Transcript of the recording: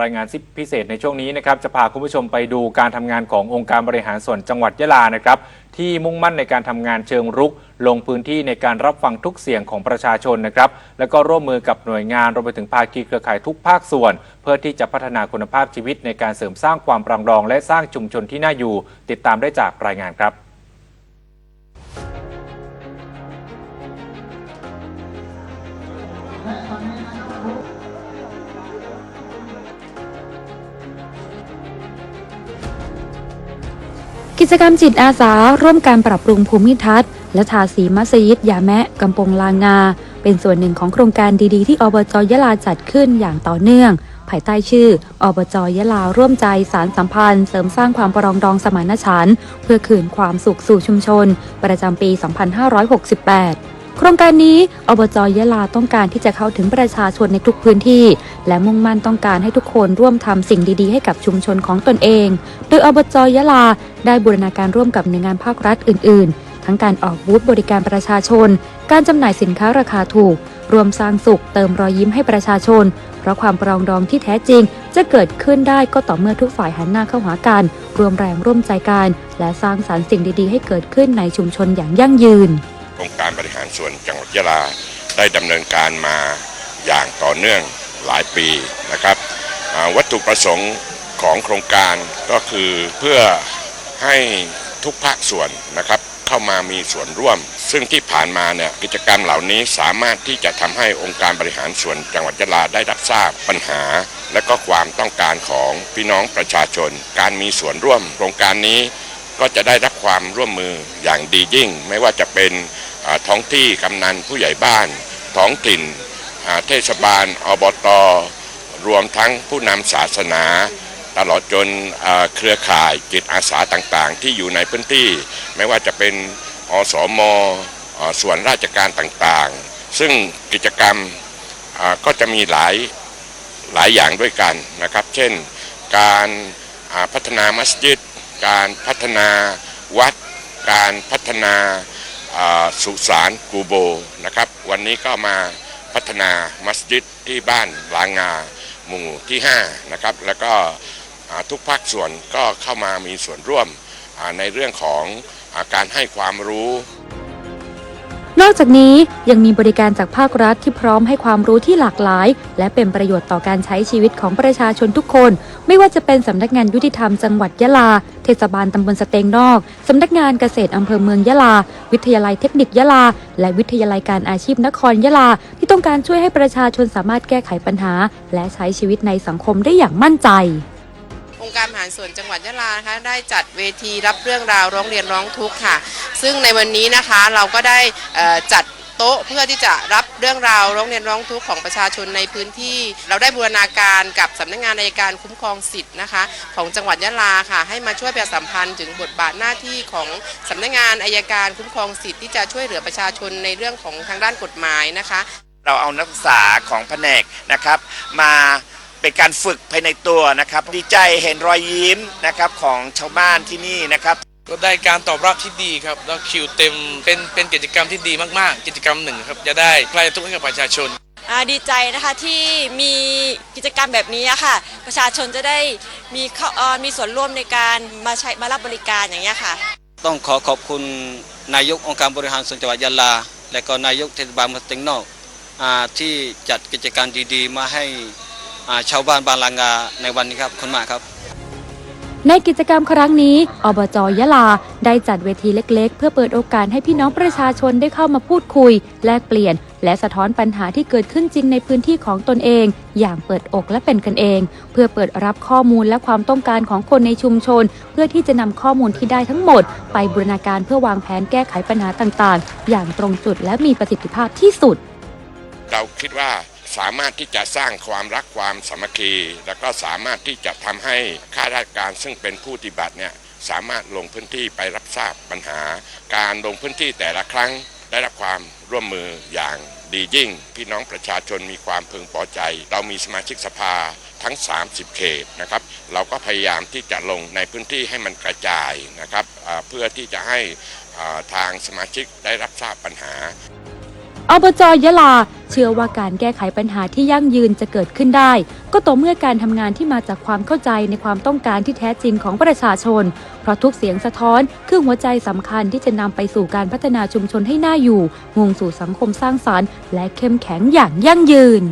รายงานพิเศษในช่วงนี้นะครับจะพาคุณผู้ชมไปดูการทำงานขององค์การบริหารส่วนจังหวัดยะลานะครับที่มุ่งมั่นในการทำงานเชิงรุก ลงพื้นที่ในการรับฟังทุกเสียงของประชาชนนะครับแล้วก็ร่วมมือกับหน่วยงานรวมไปถึงภาคีเครือข่ายทุกภาคส่วน เพื่อที่จะพัฒนาคุณภาพชีวิตในการเสริมสร้างความปรองดอง และสร้างชุมชนที่น่าอยู่ ติดตามได้จากรายงานครับ กิจกรรมจิตอาสา ร่วมการปรับปรุงภูมิทัศน์และทาสีมัสยิดยาแมะกำปงลางา เป็นส่วนหนึ่งของโครงการดีๆ ที่อบจยะลาจัดขึ้นอย่างต่อเนื่อง ภายใต้ชื่อ อบจยะลาร่วมใจสารสัมพันธ์ เสริมสร้างความปรองดองสมานฉันท์เพื่อคืนความสุขสู่ชุมชน ประจำปี 2568 โครงการนี้อบจยะลาต้องการที่จะเข้าถึงประชาชนในทุกพื้นที่ และมุ่งมั่นต้องการให้ทุกคนร่วมทำสิ่งดีๆ ให้กับชุมชนของตนเอง โดยอบจยะลาได้บูรณาการร่วมกับหน่วยงานภาครัฐอื่น ๆ ทั้งการออกบูธบริการประชาชน การจำหน่ายสินค้าราคาถูก รวมสร้างสุขเติมรอยยิ้มให้ประชาชน เพราะความปรองดองที่แท้จริง จะเกิดขึ้นได้ก็ต่อเมื่อทุกฝ่ายหันหน้าเข้าหากันรวมแรงร่วมใจกันและสร้างสรรค์สิ่งดีๆ ให้เกิดขึ้นในชุมชนอย่างยั่งยืน องค์การบริหารส่วนจังหวัดยะลา ได้ดำเนินการมาอย่างต่อเนื่องหลายปีนะครับ วัตถุประสงค์ของโครงการก็คือเพื่อให้ทุกภาคส่วนนะครับเข้ามามีส่วนร่วม ซึ่งที่ผ่านมาเนี่ยกิจกรรมเหล่านี้สามารถที่จะทำให้องค์การบริหารส่วนจังหวัดยะลาได้รับทราบปัญหา และก็ความต้องการของพี่น้องประชาชน การมีส่วนร่วม โครงการนี้ก็จะได้รับความร่วมมืออย่างดียิ่ง ไม่ว่าจะเป็น ท้องที่กำนันผู้ใหญ่บ้าน ท้องถิ่นเทศบาลอบตรวมทั้งผู้นำศาสนา ตลอดจนเครือข่ายจิตอาสาต่างๆ ที่อยู่ในพื้นที่ ไม่ว่าจะเป็นอสมอส่วนราชการต่างๆ ซึ่งกิจกรรมก็จะมีหลายหลายอย่างด้วยกันนะครับ เช่น การพัฒนามัสยิด การพัฒนาวัด การพัฒนาา สุสานกูโบนะครับ วันนี้ก็มาพัฒนามัสยิดที่บ้านลางาหมู่ที่5นะครับแล้วก็ทุกภาคส่วนก็เข้ามามีส่วนร่วมในเรื่องของอาการให้ความรู้ นอกจากนี้ยังมีบริการจากภาครัฐที่พร้อมให้ความรู้ที่หลากหลาย และเป็นประโยชน์ต่อการใช้ชีวิตของประชาชนทุกคน ไม่ว่าจะเป็นสำนักงานยุติธรรมจังหวัดยะลา เทศบาลตำบลสเตงนอกสำนักงานเกษตรอำเภอเมืองยะลา วิทยาลัยเทคนิคยะลา และวิทยาลัยการอาชีพนครยะลา ที่ต้องการช่วยให้ประชาชนสามารถแก้ไขปัญหา และใช้ชีวิตในสังคมได้อย่างมั่นใจ ค์การบริหารส่วนจังหวัดยะลานะคะได้จัดเวทีรับเรื่องราวร้องเรียนร้องทุกข์ค่ะ ซึ่งในวันนี้นะคะเราก็ได้จัดโต๊ะเพื่อที่จะรับเรื่องราวร้องเรียนร้องทุกข์ของประชาชนในพื้นที่ เราได้บูรณาการกับสำนักงานอัยการคุ้มครองสิทธิ์นะคะ ของจังหวัดยะลาค่ะ ให้มาช่วยประชาสัมพันธ์ถึงบทบาทหน้าที่ของสำนักงานอัยการคุ้มครองสิทธิ์ที่จะช่วยเหลือประชาชนในเรื่องของทางด้านกฎหมายนะคะ เราเอานักศึกษาของแผนกนะครับมา เป็นการฝึกภายในตัวนะครับ ดีใจเห็นรอยยิ้มนะครับของชาวบ้านที่นี่นะครับ ก็ได้การตอบรับที่ดีครับแล้วคิวเต็มเป็นเป็นกิจกรรมที่ดีมากๆ กิจกรรมหนึ่งครับจะได้ใกล้ทุกข์ให้กับประชาชน อ่าดีใจนะคะที่มีกิจกรรมแบบนี้อะค่ะ ประชาชนจะได้มีเข้าเอ่อมีส่วนร่วมในการมาใช้มารับบริการอย่างเงี้ยค่ะ ต้องขอขอบคุณนายกองค์การบริหารส่วนจังหวัดยะลา และก็นายกเทศบาลเมืองเต็งนอกอาที่จัดกิจการดีๆ มาให้อ่า ชาวบ้านบางลางาในวันนี้ครับขอบคุณมากครับ ในกิจกรรมครั้งนี้ อบจยะลา ได้จัดเวทีเล็กๆ เพื่อเปิดโอกาสให้พี่น้องประชาชนได้เข้ามาพูดคุย แลกเปลี่ยน และสะท้อนปัญหาที่เกิดขึ้นจริงในพื้นที่ของตนเอง อย่างเปิดอกและเป็นกันเอง เพื่อเปิดรับข้อมูลและความต้องการของคนในชุมชน เพื่อที่จะนำข้อมูลที่ได้ทั้งหมด ไปบูรณาการเพื่อวางแผนแก้ไขปัญหาต่างๆ อย่างตรงจุดและมีประสิทธิภาพที่สุด เราคิดว่า สามารถที่จะสร้างความรักความสามัคคี แล้วก็สามารถที่จะทำให้ข้าราชการซึ่งเป็นผู้ปฏิบัติเนี่ยสามารถลงพื้นที่ไปรับทราบปัญหา การลงพื้นที่แต่ละครั้งได้รับความร่วมมืออย่างดียิ่ง พี่น้องประชาชนมีความพึงพอใจ เรามีสมาชิกสภาทั้ง 30 เขตนะครับ เราก็พยายามที่จะลงในพื้นที่ให้มันกระจายนะครับเพื่อที่จะให้ทางสมาชิกได้รับทราบปัญหาอบจยะลา เชื่อว่าการแก้ไขปัญหาที่ยั่งยืนจะเกิดขึ้นได้ ก็ต่อเมื่อการทำงานที่มาจากความเข้าใจในความต้องการที่แท้จริงของประชาชน เพราะทุกเสียงสะท้อนคือหัวใจสำคัญที่จะนำไปสู่การพัฒนาชุมชนให้น่าอยู่มุ่งสู่สังคมสร้างสรรค์ และเข้มแข็งอย่างยั่งยืน